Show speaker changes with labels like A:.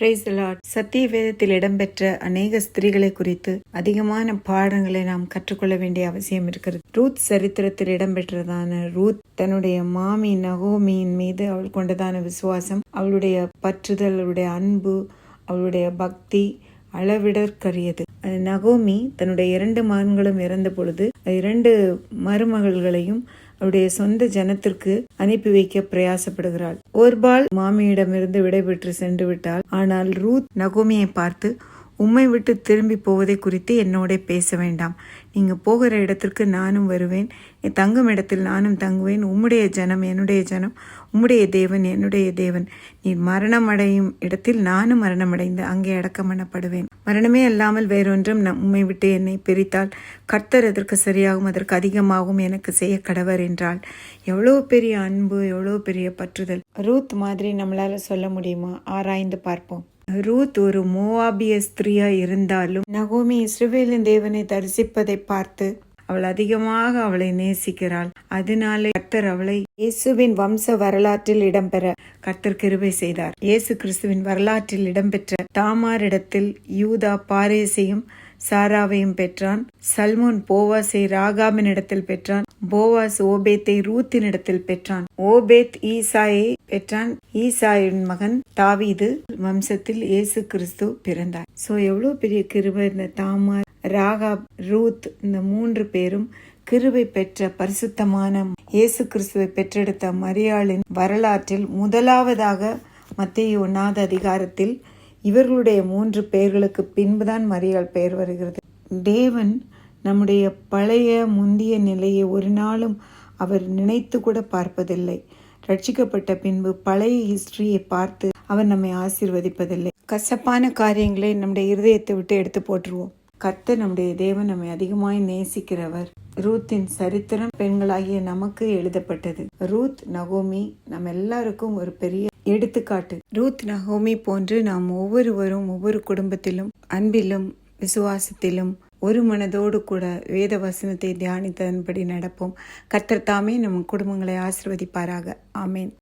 A: Price Lord சத்திய வேதத்தில் இடம்பெற்ற அநேக ஸ்திரீகளை குறித்து அதிகமான பாடங்களை நாம் கற்றுக்கொள்ள வேண்டிய அவசியம் இருக்கிறது. ரூத் சரித்திரத்தில் இடம்பெற்றதான ரூத் தன்னுடைய மாமி நகோமியின் மீது அவள் கொண்டதான விசுவாசம் அவளுடைய பற்றுதல் அவளுடைய அன்பு அவளுடைய பக்தி அளவிடற்கரியது. நகோமி தன்னுடைய இரண்டு மகன்களும் இறந்த பொழுது இரண்டு மருமகள்களையும் அவருடைய சொந்த ஜனத்திற்கு அனுப்பி வைக்க பிரயாசப்படுகிறாள். ஓர்பால் மாமியிடமிருந்து விடைபெற்று சென்று விட்டாள் ஆனால் ரூத் நகோமியை பார்த்து உம்மை விட்டு திரும்பி போவதை குறித்து என்னோட பேச வேண்டாம். நீங்கள் போகிற இடத்திற்கு நானும் வருவேன். என் தங்கும் இடத்தில் நானும் தங்குவேன். உம்முடைய ஜனம் என்னுடைய ஜனம். உம்முடைய தேவன் என்னுடைய தேவன். நீ மரணம் அடையும் இடத்தில் நானும் மரணமடைந்து அங்கே அடக்கம் பண்ணப்படுவேன் மரணமே அல்லாமல் வேறொன்றும் நம் உம்மை விட்டு என்னை பிரித்தால் கர்த்தர் அதற்கு சரியாகும் அதற்கு அதிகமாகவும் எனக்கு செய்ய கடவர் என்றால். எவ்வளோ பெரிய அன்பு எவ்வளோ பெரிய பற்றுதல். ரூத் மாதிரி நம்மளால் சொல்ல முடியுமா? ஆராய்ந்து பார்ப்போம். ரூத் ஒரு மோவாபிய ஸ்திரியா இருந்தாலும் நகோமி இஸ்ரவேலின் தேவனை தரிசிப்பதை பார்த்து அவள் அதிகமாக அவளை நேசிக்கிறாள். அதனாலே கர்த்தர் அவளை இயேசுவின் வம்ச வரலாற்றில் இடம்பெற கர்த்தர் கிருபை செய்தார். இயேசு கிறிஸ்துவின் வரலாற்றில் இடம்பெற்ற தாமாரிடத்தில் யூதா பாரேசையும் சாராவையும் பெற்றான். சல்மோன் போவாஸை ராகாபின் இடத்தில் பெற்றான். போவாஸ் ஓபேத்தை ரூத்தின் இடத்தில் பெற்றான். ஓபேத் ஈசாயை பெற்றான். ஈசாயின் மகன் தாவீது வம்சத்தில் இயேசு கிறிஸ்து பிறந்தார். சோ எவ்வளவு பெரிய கிருபை இந்த தாமார் ராகா ரூத் இந்த மூன்று பேரும் கிருபை பெற்ற பரிசுத்தமான இயேசு கிறிஸ்துவை பெற்றெடுத்த மரியாளின் வரலாற்றில் முதலாவதாக மத்திய ஒன்னாவது அதிகாரத்தில் இவர்களுடைய மூன்று பெயர்களுக்கு பின்புதான் மரியாள் பெயர் வருகிறது. தேவன் நம்முடைய பழைய முந்திய நிலையை ஒரு நாளும் அவர் நினைத்து கூட பார்ப்பதில்லை. ரட்சிக்கப்பட்ட பின்பு பழைய ஹிஸ்டரியை பார்த்து அவர் நம்மை ஆசீர்வதிப்பதில்லை. கசப்பான காரியங்களை நம்முடைய இருதயத்தை விட்டு எடுத்து போட்டுருவோம் கர்த்தர் நம்முடைய தேவன் நம்மை அதிகமாய் நேசிக்கிறவர். ரூத்தின் சரித்திரம் பெண்களாகிய நமக்கு எழுதப்பட்டது. ரூத் நகோமி நம்ம எல்லாருக்கும் ஒரு பெரிய எடுத்துக்காட்டு. ரூத் நகோமி போன்று நாம் ஒவ்வொருவரும் ஒவ்வொரு குடும்பத்திலும் அன்பிலும் விசுவாசத்திலும் ஒரு மனதோடு கூட வேத வசனத்தை தியானித்ததன்படி நடப்போம். கத்தர் தாமே நம் குடும்பங்களை ஆசிர்வதிப்பாராக. ஆமேன்.